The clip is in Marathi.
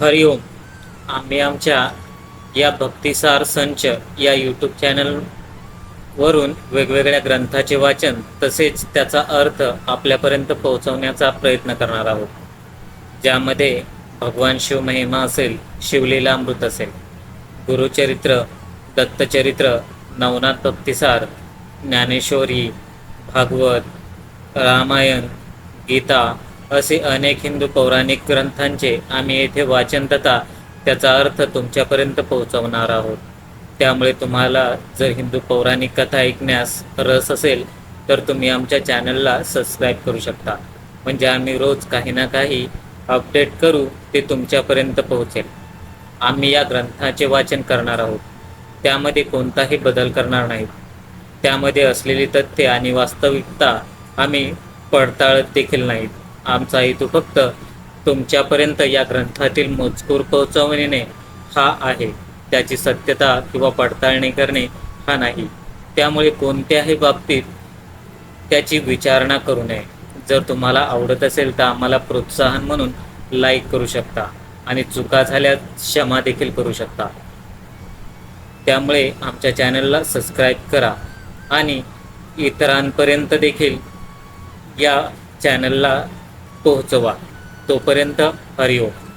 हरिओम आम्ही आमच्या या भक्तिसार संच या यूट्यूब चॅनलवरून वेगवेगळ्या ग्रंथाचे वाचन तसेच त्याचा अर्थ आपल्यापर्यंत पोहोचवण्याचा प्रयत्न करणार आहोत. ज्यामध्ये भगवान शिव महिमा असेल शिवलीलामृत असेल गुरुचरित्र दत्तचरित्र नवनाथ भक्तिसार ज्ञानेश्वरी भागवत रामायण गीता असे अनेक हिंदू पौराणिक ग्रंथांचे आम्ही येथे वाचन तथा त्याचा अर्थ तुमच्यापर्यंत पोहोचवणार आहोत. त्यामुळे तुम्हाला जर हिंदू पौराणिक कथा ऐकण्यास रस असेल तर तुम्ही आमच्या चॅनलला सबस्क्राईब करू शकता. म्हणजे आम्ही रोज काही ना काही अपडेट करू ते तुमच्यापर्यंत पोहोचेल. आम्ही या ग्रंथाचे वाचन करणार आहोत. त्यामध्ये कोणताही बदल करणार नाहीत त्यामध्ये असलेली तथ्ये आणि वास्तविकता आम्ही पडताळत देखील नाहीत. आमचा हेतू फक्त तुमच्यापर्यंत या ग्रंथातील मजकूर पोहोचवणे हा आहे. त्याची सत्यता किंवा पडताळणी करणे हा नाही. त्यामुळे कोणत्याही बाबतीत त्याची विचारणा करू नये. जर तुम्हाला आवडत असेल तर आम्हाला प्रोत्साहन म्हणून लाईक करू शकता आणि चुका झाल्यास क्षमा देखील करू शकता. त्यामुळे आमच्या चॅनलला सबस्क्राईब करा आणि इतरांपर्यंत देखील या चॅनलला पोहोचवा तोपर्यंत हरिओम.